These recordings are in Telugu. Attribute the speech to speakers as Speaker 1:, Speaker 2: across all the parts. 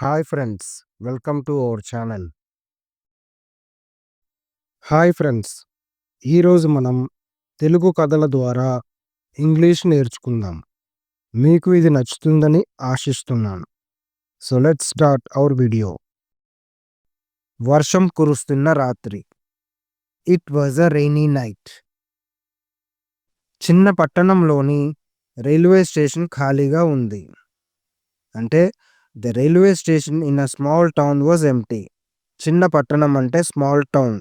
Speaker 1: Hi friends welcome to our channel. Hi friends ఈరోజు మనం తెలుగు కథల ద్వారా ఇంగ్లీష్ నేర్చుకుందాం. మీకు ఇది నచ్చుతుందని ఆశిస్తున్నాను. So let start our video వర్షం కురుస్తున్న రాత్రి. It was a rainy night చిన్న పట్టణంలోని రైల్వే స్టేషన్ ఖాళీగా ఉంది. అంటే the railway station in a small town was empty చిన్న పట్టణం అంటే స్మాల్ టౌన్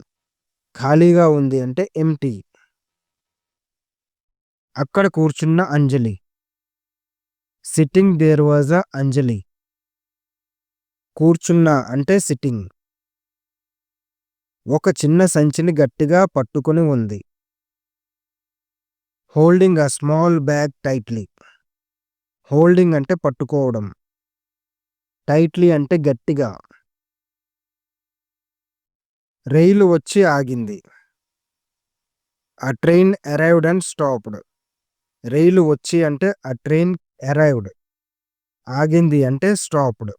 Speaker 1: ఖాళీగా ఉంది అంటే ఎంటీ అక్కడ కూర్చున్న Anjali. Sitting there was a Anjali. కూర్చున్న అంటే సిట్టింగ్ ఒక చిన్న సంచిని గట్టిగా పట్టుకొని ఉంది. Holding a small bag tightly holding అంటే పట్టుకోవడం. టైట్లీ అంటే గట్టిగా. రైలు వచ్చి ఆగింది. ఆ ట్రైన్ అరైవ్డ్ అండ్ స్టాప్డ్ రైలు వచ్చి అంటే ఆ ట్రైన్ అరైవ్డ్ ఆగింది అంటే స్టాప్డ్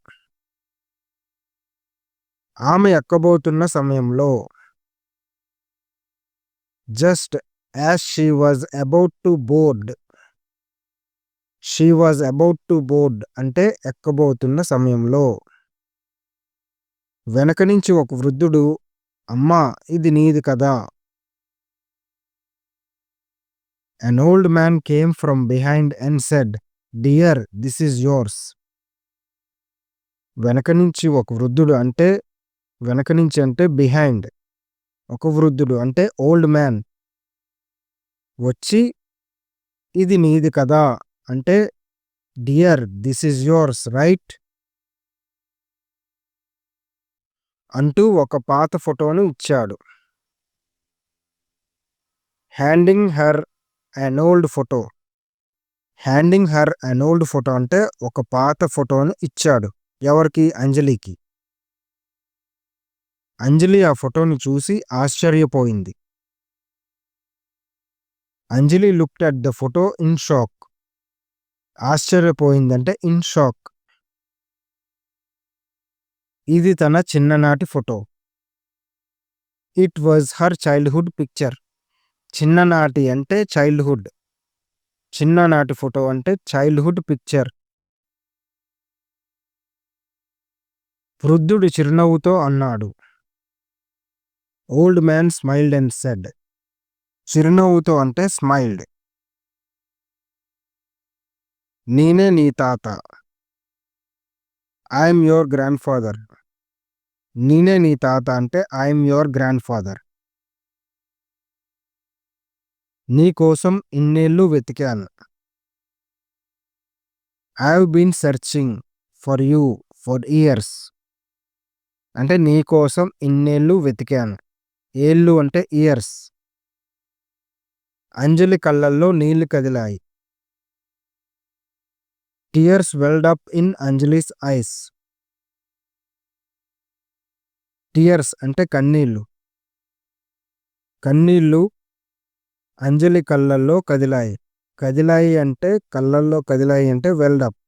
Speaker 1: ఆమె ఎక్కబోతున్న సమయంలో just as she was about to board she was about to board అంటే ఎక్కబోతున్న సమయంలో. వెనక నుంచి ఒక వృద్ధుడు అమ్మా ఇది నీది కదా! An old man came from behind and said dear this is yours వెనక నుంచి ఒక వృద్ధుడు అంటే వెనక నుంచి అంటే బిహైండ్ ఒక వృద్ధుడు అంటే ఓల్డ్ మ్యాన్ వచ్చి ఇది నీది కదా! అంటే dear this is yours right? అంటూ ఒక పాత ఫోటోను ఇచ్చాడు. Handing her an old photo. Handing her an old photo అంటే ఒక పాత ఫోటోను ఇచ్చాడు. ఎవరికి? అంజలికి. అంజలి ఆ ఫోటోని చూసి ఆశ్చర్యపోయింది. Anjali looked at the photo in shock. ఆశ్చర్యపోయిందంటే in shock. ఇది తన చిన్ననాటి photo. It was her childhood picture. చిన్ననాటి అంటే చైల్డ్హుడ్. చిన్ననాటి ఫోటో అంటే చైల్డ్హుడ్ పిక్చర్. వృద్ధుడు చిరునవ్వుతో అన్నాడు. Old man smiled and said. చిరునవ్వుతో అంటే స్మైల్డ్. నేనే నీ తాత. ఐఎమ్ యువర్ గ్రాండ్ ఫాదర్ నేనే నీ తాత అంటే ఐఎమ్ యువర్ గ్రాండ్ ఫాదర్ నీ కోసం ఇన్నేళ్ళు వెతికాను. I have been searching for you for years అంటే నీ కోసం ఇన్నేళ్ళు వెతికాను. ఏళ్ళు అంటే ఇయర్స్ అంజలి కళ్ళల్లో నీళ్ళు కదిలాయి. Tears welled up in Anjali's eyes tears అంటే కన్నీళ్ళు. కన్నీళ్ళు అంజలి కళ్ళల్లో కదిలాయి. కదిలాయి అంటే కళ్ళల్లో కదిలాయి అంటే వెల్డ్ అప్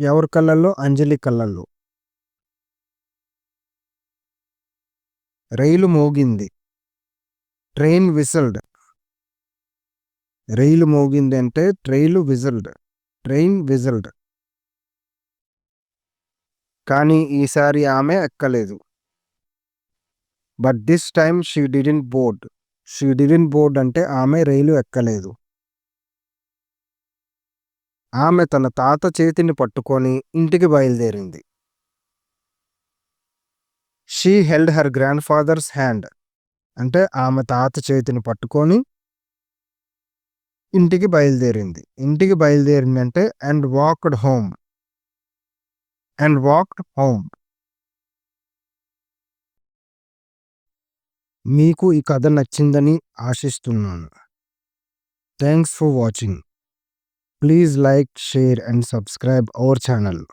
Speaker 1: ఎవరి కళ్ళల్లో? అంజలి కళ్ళల్లో. రైలు మోగింది. ట్రైన్ విసల్డ్ రైలు మోగింది అంటే ట్రైలు విజల్డ్. ట్రైన్ విజల్డ్. కానీ ఈసారి ఆమె ఎక్కలేదు. But this time she didn't board. She didn't board అంటే ఆమె రైలు ఎక్కలేదు. ఆమె తన తాత చేతిని పట్టుకొని ఇంటికి బయలుదేరింది. She held her grandfather's hand. అంటే ఆమె తాత చేతిని పట్టుకొని ఇంటికి బయలుదేరింది. ఇంటికి బయలుదేరింది అంటే and walked home. And walked home. మీకు ఈ కథ నచ్చిందని ఆశిస్తున్నాను. Thanks for watching. Please like share and subscribe our channel.